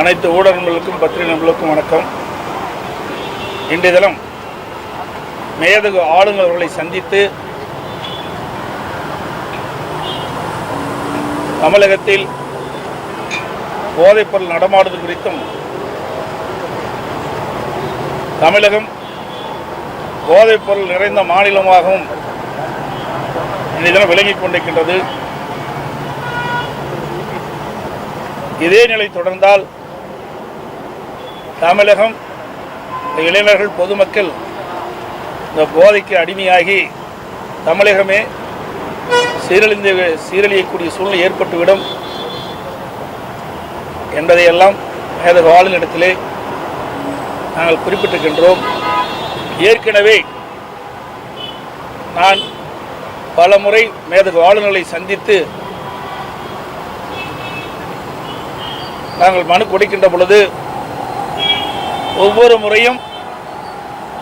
அனைத்து ஊடகங்களுக்கும் பத்திரிகை நம்பளுக்கும் வணக்கம். இன்றைய தினம் மேதகு ஆளுநர் அவர்களை சந்தித்து தமிழகத்தில் போதைப்பொருள் நடமாடுதல் குறித்தும் தமிழகம் போதைப்பொருள் நிறைந்த மாநிலமாகவும் இன்றைய தினம் விளங்கிக் கொண்டிருக்கின்றது. இதே நிலை தொடர்ந்தால் தமிழகம் இந்த இளைஞர்கள் பொதுமக்கள் இந்த போதைக்கு அடிமையாகி தமிழகமே சீரழிந்து சீரழியக்கூடிய சூழ்நிலை ஏற்பட்டுவிடும் என்பதையெல்லாம் மேதக ஆளுநரிடத்திலே நாங்கள் குறிப்பிட்டிருக்கின்றோம். ஏற்கனவே நான் பல முறை மேதக ஆளுநர்களை சந்தித்து நாங்கள் மனு கொடுக்கின்ற பொழுது ஒவ்வொரு முறையும்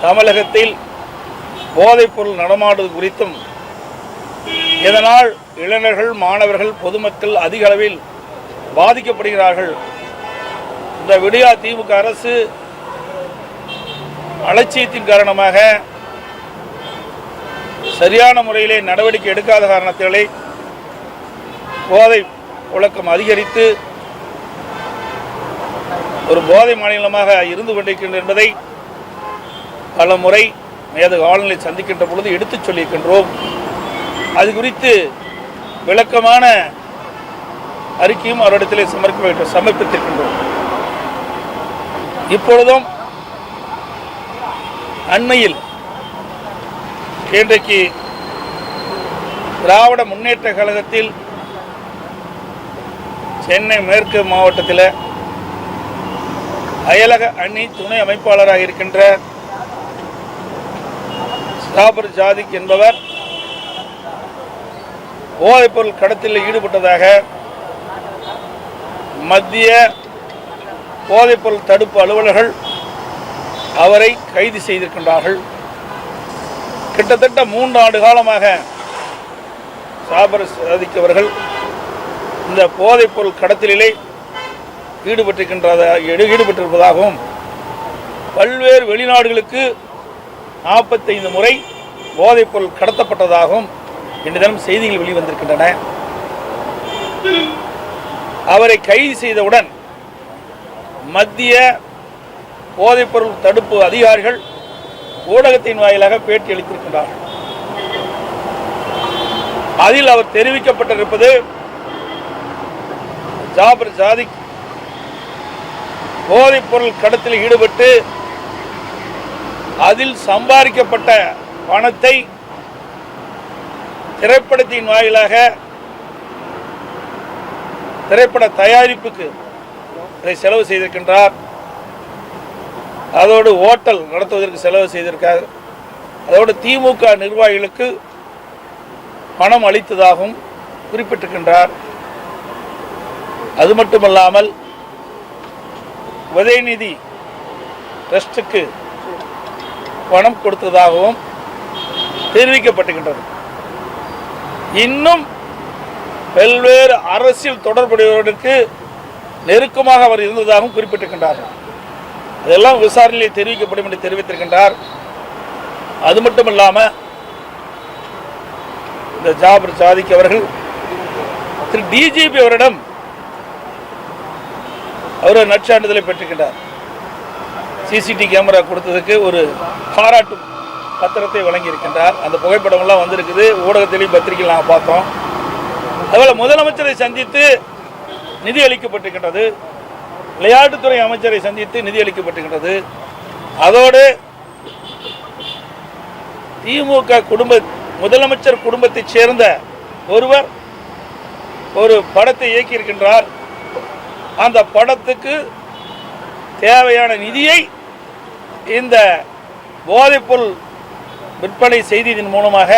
தமிழகத்தில் போதைப்பொருள் நடமாடுவது குறித்தும் இதனால் இளைஞர்கள் மாணவர்கள் பொதுமக்கள் அதிக அளவில் பாதிக்கப்படுகிறார்கள்? இந்த விடியா தீவுக்கு அரசு அலட்சியத்தின் காரணமாக சரியான முறையிலே நடவடிக்கை எடுக்காத காரணத்திலே போதை புழக்கம் அதிகரித்து ஒரு போதை மாநிலமாக இருந்து கொண்டிருக்கின்றன என்பதை பல முறை மேதகு ஆளுநரை சந்திக்கின்ற பொழுது எடுத்துச் சொல்லியிருக்கின்றோம். அது குறித்து விளக்கமான அறிக்கையும் அவரிடத்திலே சமர்ப்ப சமர்ப்பித்திருக்கின்றோம். இப்பொழுதும் அண்மையில் இன்றைக்கு திராவிட முன்னேற்ற கழகத்தில் சென்னை மேற்கு மாவட்டத்தில் அயலக அணி துணை அமைப்பாளராக இருக்கின்ற சாபர் ஜாதிக் என்பவர் போதைப்பொருள் கடத்தில் ஈடுபட்டதாக மத்திய போதைப்பொருள் தடுப்பு அலுவலர்கள் அவரை கைது செய்திருக்கின்றார்கள். கிட்டத்தட்ட மூன்று ஆண்டு காலமாக சாபர் சாதிக்கவர்கள் இந்த இந்த போதைப்பொருள் கடத்தலிலே ஈடுபட்டிருக்கின்றத ஈடுபட்டிருப்பதாகவும் பல்வேறு வெளிநாடுகளுக்கு நாற்பத்தைந்து முறை போதைப்பொருள் கடத்தப்பட்டதாகவும் இன்று தினம் செய்திகள் வெளிவந்திருக்கின்றன. அவரை கைது செய்தவுடன் மத்திய போதைப்பொருள் தடுப்பு அதிகாரிகள் ஊடகத்தின் வாயிலாக பேட்டி அளித்திருக்கின்றார்கள். அதில் அவர் தெரிவிக்கப்பட்டிருப்பது ஜாபர் ஜாதிக் போதைப் பொருள் கடத்தில் ஈடுபட்டு அதில் சம்பாதிக்கப்பட்ட பணத்தை திரைப்படத்தின் வாயிலாக திரைப்பட தயாரிப்புக்கு இதை செலவு செய்திருக்கின்றார். அதோடு ஓட்டல் நடத்துவதற்கு செலவு செய்திருக்கார். அதோடு திமுக நிர்வாகிகளுக்கு பணம் அளித்ததாகவும் குறிப்பிட்டிருக்கின்றார். அது மட்டுமல்லாமல் உதயநிதி ட்ரஸ்ட்டுக்கு பணம் கொடுத்ததாகவும் தெரிவிக்கப்பட்டுகின்றது. இன்னும் பல்வேறு அரசியல் தொடர்புடையவர்களுக்கு நெருக்கமாக அவர் இருந்ததாகவும் குறிப்பிட்டிருக்கின்றார்கள். அதெல்லாம் விசாரணையில் தெரிவிக்கப்படும் என்று தெரிவித்திருக்கின்றார். அது மட்டும் இல்லாமல் இந்த ஜாபர் சாதிக் அவர்கள் திரு டிஜிபி அவரிடம் அவர் நற்சான்றிதழை பெற்றுக்கிட்டார் சிசிடி கேமரா கொடுத்ததுக்கு ஒரு பாராட்டு பத்திரத்தை வழங்கியிருக்கின்றார். அந்த புகைப்படமெல்லாம் வந்திருக்குது. ஊடகத்திலையும் பத்திரிகையில் நாங்கள் பார்த்தோம். அதுபோல் முதலமைச்சரை சந்தித்து நிதி அளிக்கப்பட்டிருக்கின்றது. விளையாட்டுத்துறை அமைச்சரை சந்தித்து நிதி அளிக்கப்பட்டிருக்கின்றது. அதோடு திமுக குடும்ப முதலமைச்சர் குடும்பத்தைச் சேர்ந்த ஒருவர் ஒரு படத்தை இயக்கியிருக்கின்றார். அந்த படத்துக்கு தேவையான நிதியை இந்த போதைப்பொருள் விற்பனை செய்ததின் மூலமாக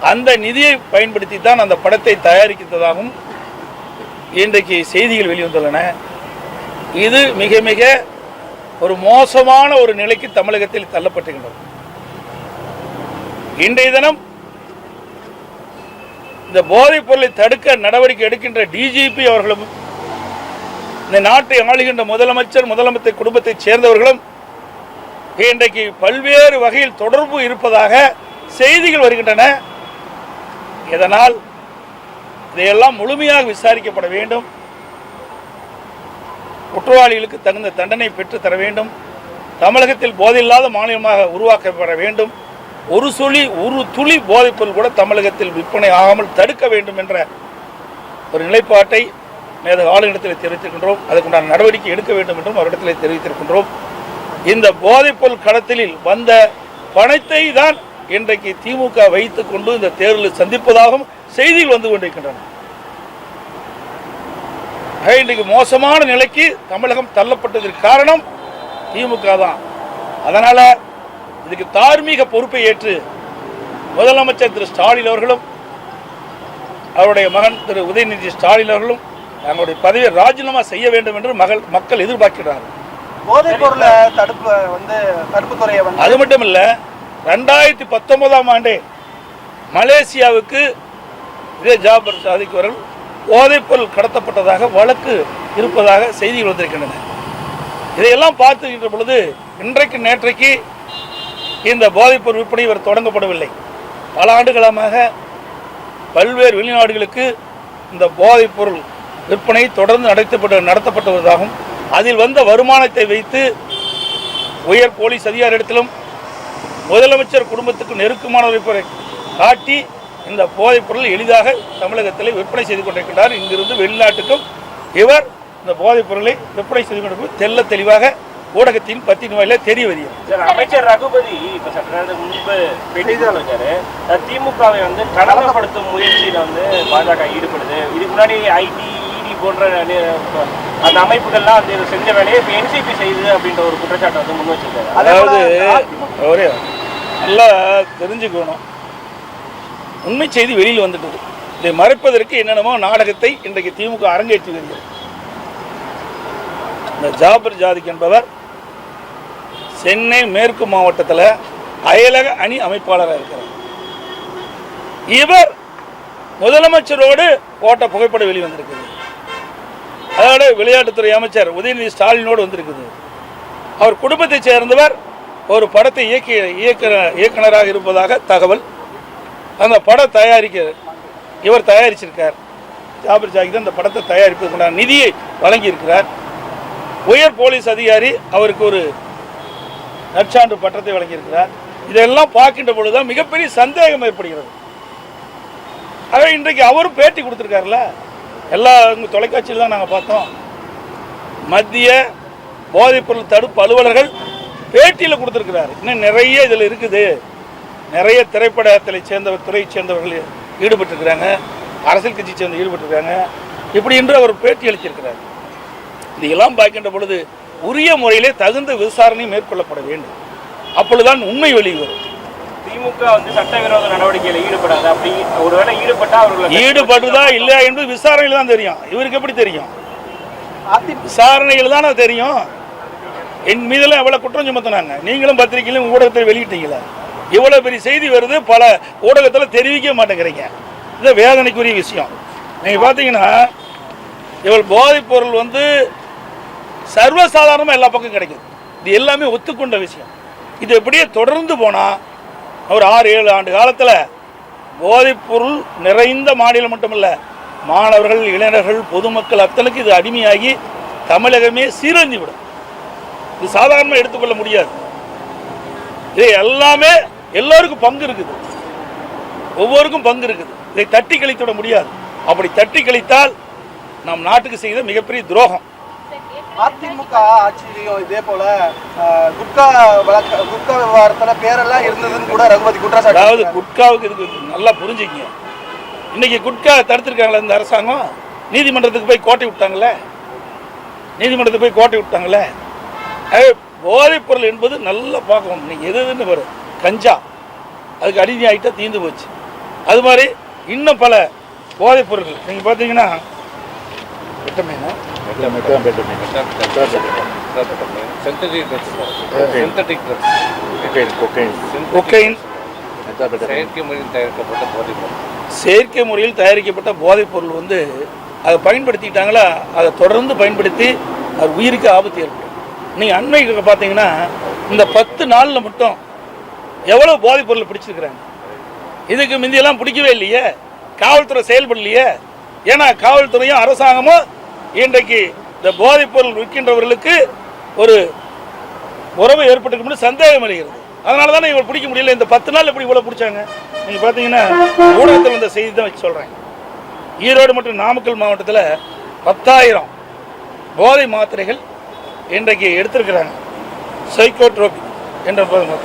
அந்த நிதியை பயன்படுத்தி தான் அந்த படத்தை தயாரிக்கிறதாகவும் இன்றைக்கு செய்திகள் வெளிவந்துள்ளன. இது மிக மிக ஒரு மோசமான ஒரு நிலைக்கு தமிழகத்தில் தள்ளப்பட்டுகின்றது இன்றைய தினம் இந்த போதைப் பொருளை தடுக்க நடவடிக்கை எடுக்கின்ற டிஜிபி அவர்களும் இந்த நாட்டை ஆளுகின்ற முதலமைச்சர் முதலமைச்சர் குடும்பத்தைச் சேர்ந்தவர்களும் இன்றைக்கு பல்வேறு வகையில் தொடர்பு இருப்பதாக செய்திகள் வருகின்றன. இதனால் இதையெல்லாம் முழுமையாக விசாரிக்கப்பட வேண்டும். குற்றவாளிகளுக்கு தகுந்த தண்டனை பெற்று தர வேண்டும். தமிழகத்தில் போதையில்லாத மாநிலமாக உருவாக்கப்பட வேண்டும். ஒரு சுழி ஒரு துளி போதைப்பொருள் கூட தமிழகத்தில் விற்பனை ஆகாமல் தடுக்க வேண்டும் என்ற ஒரு நிலைப்பாட்டை மேத ஆளுநரிடத்தில் தெரிவித்திருக்கின்றோம். அதுக்குண்டான நடவடிக்கை எடுக்க வேண்டும் என்றும் அவரிடத்தில் தெரிவித்திருக்கின்றோம். இந்த போதைப்பொருள் கடத்தலில் வந்த பணத்தை தான் இன்றைக்கு திமுக வைத்துக் கொண்டு இந்த தேர்தலில் சந்திப்பதாகவும் செய்திகள் வந்து கொண்டிருக்கின்றன. இன்றைக்கு மோசமான நிலைக்கு தமிழகம் தள்ளப்பட்டதற்கு காரணம் திமுக தான். அதனால இதுக்கு தார்மீக பொறுப்பை ஏற்று முதலமைச்சர் திரு ஸ்டாலின் அவர்களும் அவருடைய மகன் திரு உதயநிதி ஸ்டாலின் அவர்களும் தங்களுடைய பதவியை ராஜினாமா செய்ய வேண்டும் என்று மகள் மக்கள் எதிர்பார்க்கிறார்கள். போதைப் பொருளை தடுப்பு வந்து தடுப்புத்துறையை வந்து அது மட்டும் இல்ல ரெண்டாயிரத்தி பத்தொன்பதாம் ஆண்டே மலேசியாவுக்கு இதே ஜாபர் சாதிக் அவர்கள் போதைப்பொருள் கடத்தப்பட்டதாக வழக்கு இருப்பதாக செய்திகள் வந்திருக்கின்றன. இதையெல்லாம் பார்த்துக்கின்ற பொழுது இன்றைக்கு நேற்றைக்கு இந்த போதைப்பொருள் விற்பனை இவர் தொடங்கப்படவில்லை. பல ஆண்டுகளமாக பல்வேறு வெளிநாடுகளுக்கு இந்த போதைப்பொருள் விற்பனை தொடர்ந்து நடத்தப்பட்டு நடத்தப்பட்டு வருவதாகவும் அதில் வந்த வருமானத்தை வைத்து உயர் போலீஸ் அதிகாரிடத்திலும் முதலமைச்சர் குடும்பத்துக்கு நெருக்கமானவரை காட்டி இந்த போதைப் பொருள் எளிதாக தமிழகத்தில் விற்பனை செய்து கொண்டிருக்கிறார் இங்கிருந்து வெளிநாட்டுக்கும் இவர் இந்த போதைப் பொருளை விற்பனை செய்து கொண்டிருப்பது தெல்ல தெளிவாக ஊடகத்தின் பத்தின் வாயில தெரிய வருகிறது. அமைச்சர் ரகுபதி இப்ப சற்று முன்பு பேட்டி திமுகவை வந்து களங்கப்படுத்தும் முயற்சியில வந்து பாஜக ஈடுபடுது. இதுக்கு முன்னாடி ஐடி போன்ற அந்த அமைப்புகள்லாம் இது செஞ்ச வேலையை இப்போ என்சிபி செய்யுது அப்படின்ற ஒரு குற்றச்சாட்டை வந்து முன் வச்சிருக்காரு. அதாவது ஒரே நல்லா தெரிஞ்சுக்கணும். உண்மை செய்தி வெளியில் வந்துட்டது. இதை மறைப்பதற்கு என்னென்னமோ நாடகத்தை இன்றைக்கு திமுக அரங்கேற்றி வருகிறது. இந்த ஜாபர் ஜாதிக் என்பவர் சென்னை மேற்கு மாவட்டத்தில் அயலக அணி அமைப்பாளராக இருக்கிறார். இவர் முதலமைச்சரோடு போட்ட புகைப்படம் வெளிவந்திருக்குது. அதோட விளையாட்டுத்துறை அமைச்சர் உதயநிதி ஸ்டாலினோடு வந்திருக்குது. அவர் குடும்பத்தைச் சேர்ந்தவர் ஒரு படத்தை இயக்கி இயக்க இயக்குனராக இருப்பதாக தகவல். அந்த படம் தயாரிக்க இவர் தயாரிச்சிருக்கார். ஜாபர் ஜாகித் அந்த படத்தை தயாரிப்பதற்குண்டான நிதியை வழங்கியிருக்கிறார். உயர் போலீஸ் அதிகாரி அவருக்கு ஒரு நற்சான்று பட்டத்தை வழங்கியிருக்கிறார். இதெல்லாம் பார்க்கின்ற பொழுதுதான் மிகப்பெரிய சந்தேகம் ஏற்படுகிறது. ஆக இன்றைக்கு அவரும் பேட்டி கொடுத்துருக்காருல்ல? எல்லா தொலைக்காட்சியில் தான் நாங்கள் பார்த்தோம். மத்திய போதைப்பொருள் தடுப்பு அலுவலர்கள் பேட்டியில் கொடுத்துருக்கிறார். இன்னும் நிறைய இதில் இருக்குது. நிறைய திரைப்படத்தை சேர்ந்தவர் துறையை சேர்ந்தவர்கள் ஈடுபட்டிருக்கிறாங்க. அரசியல் கட்சி சேர்ந்து ஈடுபட்டிருக்காங்க இப்படி என்று அவர் பேட்டி அளிச்சிருக்கிறார் இதையெல்லாம் பார்க்கின்ற பொழுது உரிய முறையிலே தகுந்த விசாரணை மேற்கொள்ளப்பட வேண்டும். அப்பொழுதுதான் உண்மை வெளிவரும். திமுக வந்து சட்டவிரோத நடவடிக்கையில ஈடுபடாது. அப்படி ஒருவேளை ஈடுபட்டா அவர்களை ஈடுபடுதா இல்லையா என்பது விசாரணையில் தான் தெரியும். இவருக்கு எப்படி தெரியும்? விசாரணையில் தானே தெரியும். என் மீதெல்லாம் எவ்வளோ குற்றம் சுமத்தினாங்க? நீங்களும் பத்திரிகையிலும் ஊடகத்தில் வெளியிட்டீங்களே. இவ்வளோ பெரிய செய்தி வருது பல ஊடகத்தில் தெரிவிக்க மாட்டேங்கிறீங்க. இது வேதனைக்குரிய விஷயம். நீங்கள் பார்த்தீங்கன்னா இவள் போதைப் பொருள் வந்து சர்வசாதாரணமாக எல்லா பக்கம் கிடைக்குது. இது எல்லாமே ஒத்துக்கொண்ட விஷயம். இது எப்படியே தொடர்ந்து போனால் ஒரு ஆறு ஏழு ஆண்டு காலத்தில் போதைப்பொருள் நிறைந்த மாநிலம் மட்டுமல்ல மாணவர்கள் இளைஞர்கள் பொதுமக்கள் அத்தனைக்கு இது அடிமையாகி தமிழகமே சீரழிஞ்சு விடும். இது சாதாரணமாக எடுத்துக்கொள்ள முடியாது. இது எல்லாமே எல்லோருக்கும் பங்கு இருக்குது. ஒவ்வொருக்கும் பங்கு இருக்குது. இதை தட்டி கழித்து விட முடியாது. அப்படி தட்டி கழித்தால் நம் நாட்டுக்கு செய்த மிகப்பெரிய துரோகம். அதிமுக ஆட்சியிலையும் இதே போல குட்கா வழக்க குட்கா விவகாரத்துல பேரெல்லாம் இருந்ததுன்னு கூட ரகுபதி குற்றச்சாட்டு அதாவது. குட்காவுக்கு இதுக்கு நல்லா புரிஞ்சுக்கங்க இன்னைக்கு குட்கா தடுத்திருக்காங்களே இந்த அரசாங்கம்? நீதிமன்றத்துக்கு போய் கோட்டை விட்டாங்களே? நீதிமன்றத்துக்கு போய் கோட்டை விட்டாங்களே? போதைப் பொருள் என்பது நல்லா பார்க்கணும். இன்னைக்கு எது எதுன்னு வரும் கஞ்சா. அதுக்கு அடிமை ஆகிட்டா தீர்ந்து போச்சு. அது மாதிரி இன்னும் பல போதைப் பொருட்கள். நீங்கள் பார்த்தீங்கன்னா விட்டமீனா சிந்தட்டிக் ட்ரக்ஸ் கொக்கைன் செயற்கை முறையில் தயாரிக்கப்பட்ட போதைப் பொருள் செயற்கை முறையில் தயாரிக்கப்பட்ட போதைப் பொருள் வந்து அதை பயன்படுத்திக்கிட்டாங்களா அதை தொடர்ந்து பயன்படுத்தி அது உயிருக்கு ஆபத்து ஏற்படும். நீங்கள் அண்மைக்கு பார்த்தீங்கன்னா இந்த பத்து நாளில் மட்டும் எவ்வளோ போதைப் பொருளை பிடிச்சிருக்கிறாங்க? இதுக்கு முந்தியெல்லாம் பிடிக்கவே இல்லையே. காவல்துறை செயல்படலையே. ஏன்னா காவல்துறையும் அரசாங்கமும் இன்றைக்கு இந்த போதைப் பொருள் விற்கின்றவர்களுக்கு ஒரு உறவு ஏற்பட்டுக்கணும்னு சந்தேகம் அடைகிறது அதனால தானே இவங்க பிடிக்க முடியல. இந்த பத்து நாள் எப்படி இவ்வளோ பிடிச்சாங்க? நீங்கள் பார்த்தீங்கன்னா ஊடகத்தில் வந்த செய்தி தான் வச்சு சொல்கிறேன் ஈரோடு மற்றும் நாமக்கல் மாவட்டத்தில் பத்தாயிரம் போதை மாத்திரைகள் இன்றைக்கு எடுத்திருக்கிறாங்க. சைக்கோட்ரோபி என்ற போதை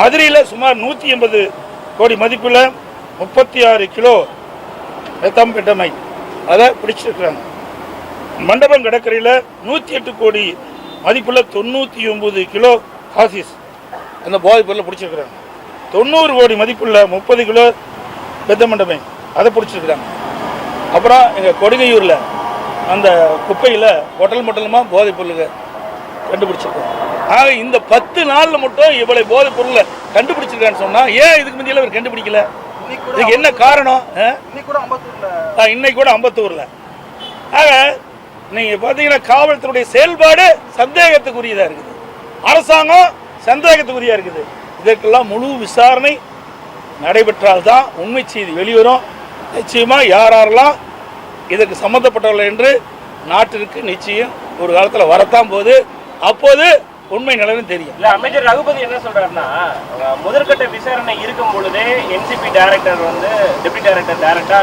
மதுரையில் சுமார் நூற்றி எண்பது கோடி மதிப்பில் முப்பத்தி ஆறு கிலோ மெத்தம்பெட்டமைன் அதை பிடிச்சிருக்கிறாங்க. மண்டபம் கடற்கரையில் நூற்றி எட்டு கோடி மதிப்புள்ள தொண்ணூற்றி ஒம்பது கிலோ ஹாசிஸ் அந்த போதைப் பொருளை பிடிச்சிருக்கிறாங்க. தொண்ணூறு கோடி மதிப்புள்ள முப்பது கிலோ பெத்த மண்டபம். அதை பிடிச்சிருக்கிறாங்க. அப்புறம் எங்கள் கொடுங்கையூரில் அந்த குப்பையில் பொட்டல் மொட்டலமாக போதைப் பொருளுங்க கண்டுபிடிச்சிருக்கோம் ஆக இந்த பத்து நாளில் மட்டும் இவ்வளவு போதைப் பொருளை கண்டுபிடிச்சிருக்கான்னு சொன்னால் ஏன் இதுக்கு முந்தியெல்லாம் இவர் கண்டுபிடிக்கல? இதுக்கு என்ன காரணம்? இன்னைக்கு கூட அம்பத்தூரில். ஆக நீங்கள் பார்த்தீங்கன்னா காவல்துறையுடைய செயல்பாடு சந்தேகத்துக்குரியதாக இருக்குது. அரசாங்கம் சந்தேகத்துக்குரியா இருக்குது. இதற்கெல்லாம் முழு விசாரணை நடைபெற்றால்தான் உண்மை செய்தி வெளிவரும். நிச்சயமாக யார் யாரெல்லாம் இதற்கு சம்மந்தப்பட்டவர்கள் என்று நாட்டிற்கு நிச்சயம் ஒரு காலத்தில் வரத்தான் போது அப்போது உண்மை நிலவரம் தெரியும். இல்ல அமைச்சர் ரகுபதி என்ன சொல்றாருன்னா முதற்கட்ட விசாரணை இருக்கும் பொழுதே என்சிபி டைரக்டர் வந்து டெபுட்டி டைரக்டர் டைரக்டா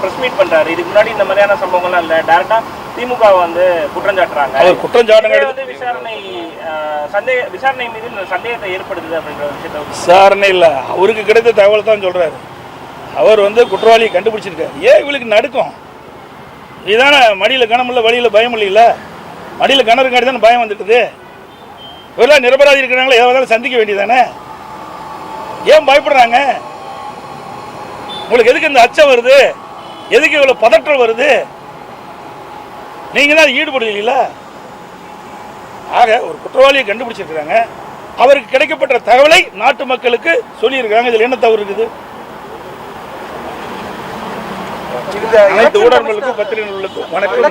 பிரஸ் மீட் பண்றாரு. இதுக்கு முன்னாடி இந்த மாதிரியான சம்பவங்கள்லாம் இல்ல டைரக்டா திமுக வந்து குற்றம் சாட்டுறாங்க குற்றம் சாட்டுங்க விசாரணை சந்தேக விசாரணை மீது சந்தேகத்தை ஏற்படுத்துது அப்படின்ற விஷயத்தை விசாரணை இல்லை. அவருக்கு கிடைத்த தகவல் தான் சொல்கிறாரு அவர் வந்து குற்றவாளியை கண்டுபிடிச்சிருக்காரு. ஏன் இவளுக்கு நடுக்கம்? இதானே மடியில் கனமில்ல வழியில் பயம் இல்லைல்ல? மடியில் கணருக்காடி தானே பயம் வந்துட்டுது? இவரெல்லாம் நிரபராதி இருக்கிறாங்களா எதாவது சந்திக்க வேண்டியதானே? ஏன் பயப்படுறாங்க? உங்களுக்கு எதுக்கு இந்த அச்சம் வருது? எதுக்கு இவ்வளோ பதற்றம் வருது? நீங்கள் தான் ஈடுபடுவீங்கள ஆக ஒரு குற்றவாளியை கண்டுபிடிச்சிருக்கிறாங்க. அவருக்கு கிடைக்கப்பட்ட தகவலை நாட்டு மக்களுக்கு சொல்லியிருக்காங்க இதில் என்ன தவறு இருக்குது? அனைத்து ஊடகங்களுக்கும் பத்திரிகைகளுக்கும் வணக்கம்.